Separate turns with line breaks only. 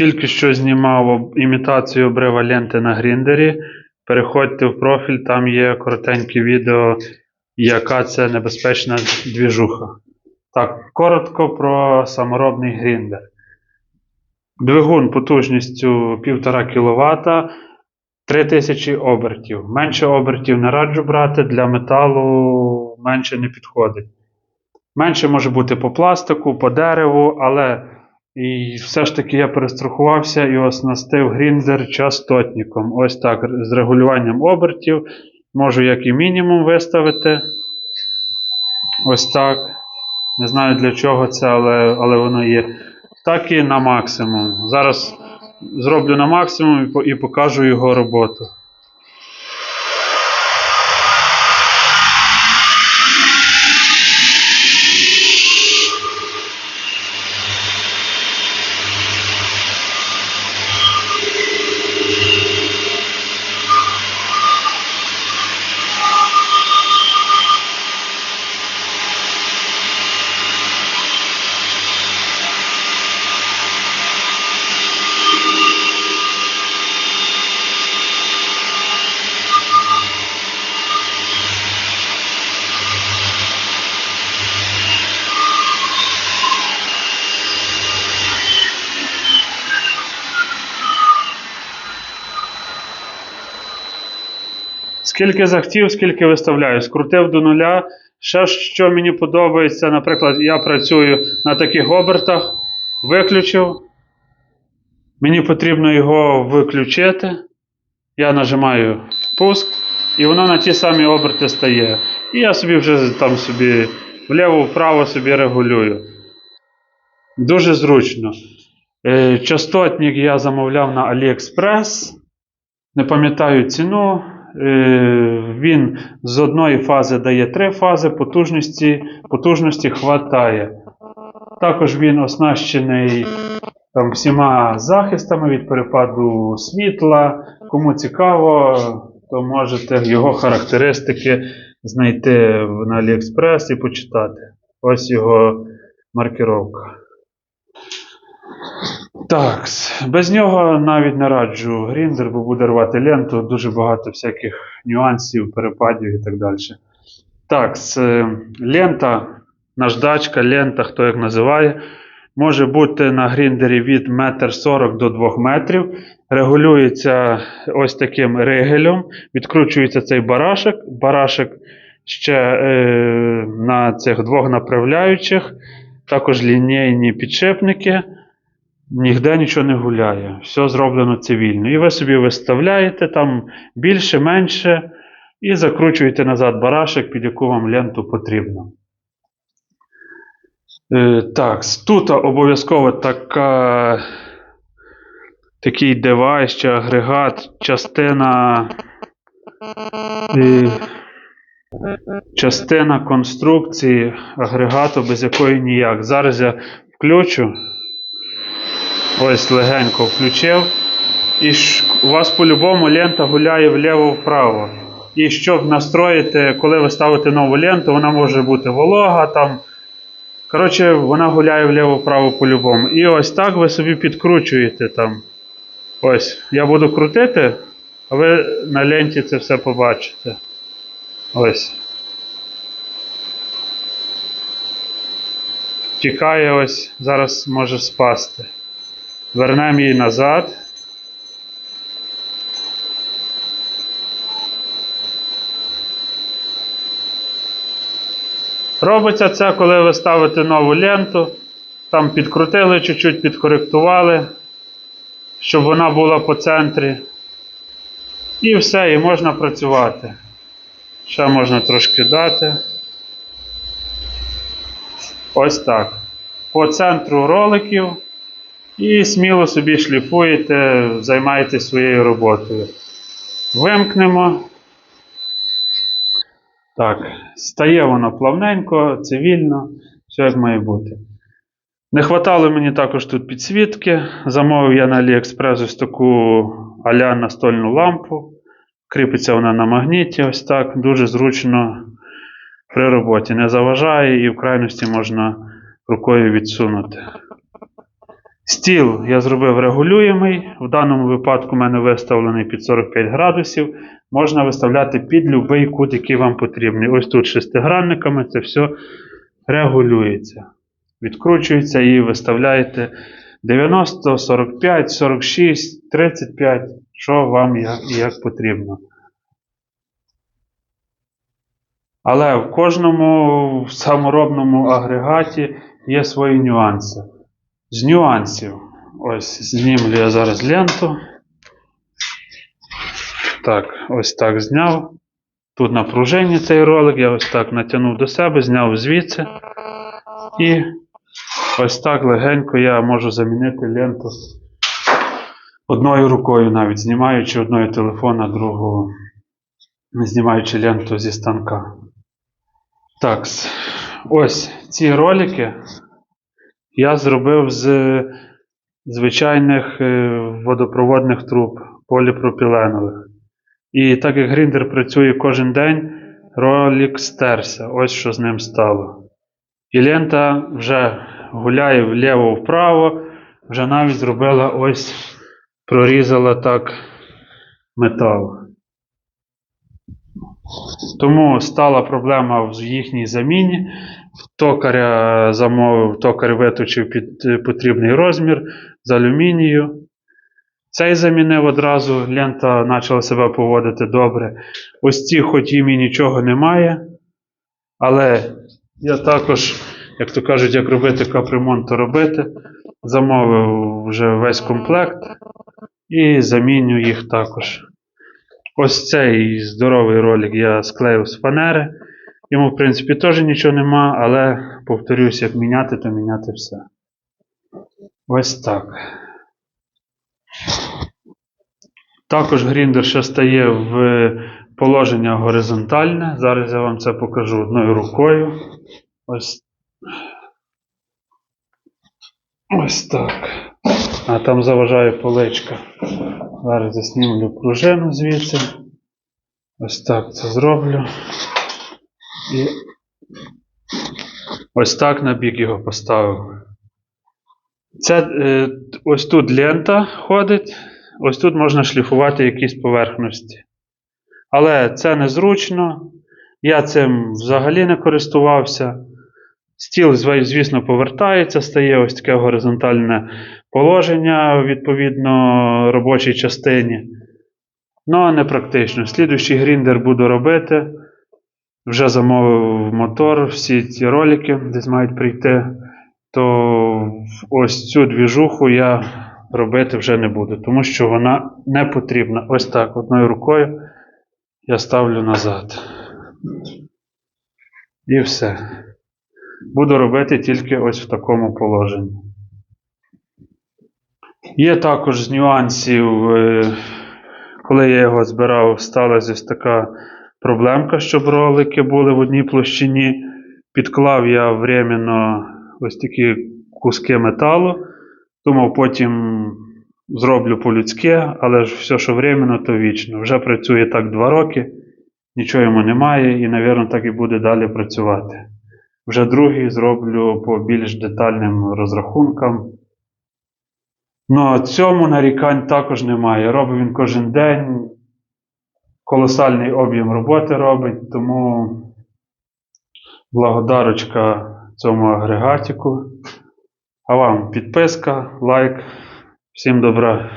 Тільки що знімав імітацію обрива ленти на гріндері. Переходьте в профіль, там є коротеньке відео, яка це небезпечна двіжуха. Так, коротко про саморобний гріндер. Двигун потужністю 1,5 кВт, 3000 обертів. Менше обертів не раджу брати, для металу менше не підходить. Менше може бути по пластику, по дереву, але і все ж таки я перестрахувався і оснастив гріндер частотником. Ось так, з регулюванням обертів. Можу як і мінімум виставити. Ось так. Не знаю для чого це, але, але воно є. Так і на максимум. Зараз зроблю на максимум і, і покажу його роботу. Скільки захотів, скільки виставляю. Скрутив до нуля. Ще що мені подобається, наприклад, я працюю на таких обертах, виключив. Мені потрібно його виключити. Я нажимаю пуск, і воно на ті самі оберти стає. І я собі вже там собі вліво-вправо собі регулюю. Дуже зручно. Е, Частотник я замовляв на AliExpress. Не пам'ятаю ціну. Е, Він з одної фази дає три фази, потужності, потужності хватає. Також він оснащений там, всіма захистами від перепаду світла. Кому цікаво, то можете його характеристики знайти на AliExpress і почитати. Ось його маркировка. Так, без нього навіть не раджу гріндер, бо буде рвати ленту, дуже багато всяких нюансів, перепадів і так далі. Так, лента, наждачка, лента, хто як називає, може бути на гріндері від 1,40 м до 2 метрів. Регулюється ось таким ригелем, відкручується цей барашек. Барашек ще е, на цих двох направляючих, також лінійні підшипники. Ніде нічого не гуляє. Все зроблено цивільно. І ви собі виставляєте там більше, менше, і закручуєте назад барашек, під яку вам ленту потрібно. Е, так, тут обов'язково така, такий девайс чи агрегат, частина, е, частина конструкції агрегату, без якої ніяк. Зараз я включу. Ось легенько включив. І у вас по-любому лента гуляє вліво-вправо. І щоб настроїти, коли ви ставите нову ленту, вона може бути волога там. Коротше, вона гуляє вліво-вправо по-любому. І ось так ви собі підкручуєте там. Ось, я буду крутити, а ви на ленті це все побачите. Ось. Тікає ось, зараз може спасти. Вернемо її назад. Робиться це, коли ви ставите нову ленту, там підкрутили чуть-чуть, підкоректували, щоб вона була по центрі. І все, і можна працювати. Ще можна трошки дати. Ось так. По центру роликів. І сміло собі шліфуєте, займаєтесь своєю роботою. Вимкнемо. Так, стає воно плавненько, цивільно, все як має бути. Не хватало мені також тут підсвітки. Замовив я на AliExpress ось таку аля настольну лампу. Кріпиться вона на магніті, ось так. Дуже зручно при роботі. Не заважає і в крайності можна рукою відсунути. Стіл я зробив регулюємий. В даному випадку в мене виставлений під 45 градусів. Можна виставляти під будь-який кут, який вам потрібний. Ось тут шестигранниками це все регулюється. Відкручується і виставляєте 90, 45, 46, 35, що вам як, як потрібно. Але в кожному саморобному агрегаті є свої нюанси. З нюансів. Ось знімлю я зараз ленту. Так, ось так зняв. Тут на пружині цей ролик, я ось так натягнув до себе, зняв звідси. І ось так легенько я можу замінити ленту одною рукою, навіть знімаючи одною телефона, другого, знімаючи ленту зі станка. Так, ось ці ролики я зробив з звичайних е, водопроводних труб поліпропіленових. І так як гріндер працює кожен день, ролик стерся. Ось що з ним стало. І лента вже гуляє вліво-вправо, вже навіть зробила ось, прорізала так метал. Тому стала проблема в їхній заміні. Токаря замовив, токар виточив під е, потрібний розмір з алюмінію. Цей замінив одразу, лента почала себе поводити добре. Ось ці, хоч їм і нічого немає. Але я також, як то кажуть, як робити капремонт, то робити. Замовив вже весь комплект і заміню їх також. Ось цей здоровий ролик я склеїв з фанери. Йому, в принципі, теж нічого нема, але повторюсь, як міняти, то міняти все. Ось так. Також гріндер ще стає в положення горизонтальне. Зараз я вам це покажу одною рукою. Ось. Ось так. А там заважає поличка. Зараз я знімлю пружину звідси. Ось так це зроблю. І ось так на бік його поставив. Це ось тут лента ходить, ось тут можна шліфувати якісь поверхності. Але це незручно. Я цим взагалі не користувався. Стіл, звісно, повертається, стає ось таке горизонтальне положення відповідно робочій частині. Ну, не практично. Слідуючий гріндер буду робити. Вже замовив мотор, всі ці ролики десь мають прийти. То ось цю двіжуху я робити вже не буду, тому що вона не потрібна. Ось так, одною рукою я ставлю назад. І все. Буду робити тільки ось в такому положенні. Є також з нюансів, е, коли я його збирав, сталася ось така проблемка, щоб ролики були в одній площині. Підклав я временно ось такі куски металу. Думав, потім зроблю по-людськи, але ж все, що временно, то вічно. Вже працює так два роки, нічого йому немає, і, мабуть, так і буде далі працювати. Вже другий зроблю по більш детальним розрахункам. Ну, цьому нарікань також немає. Робить він кожен день. Колосальний об'єм роботи робить, тому благодарочка цьому агрегатику. А вам підписка, лайк. Всім добра.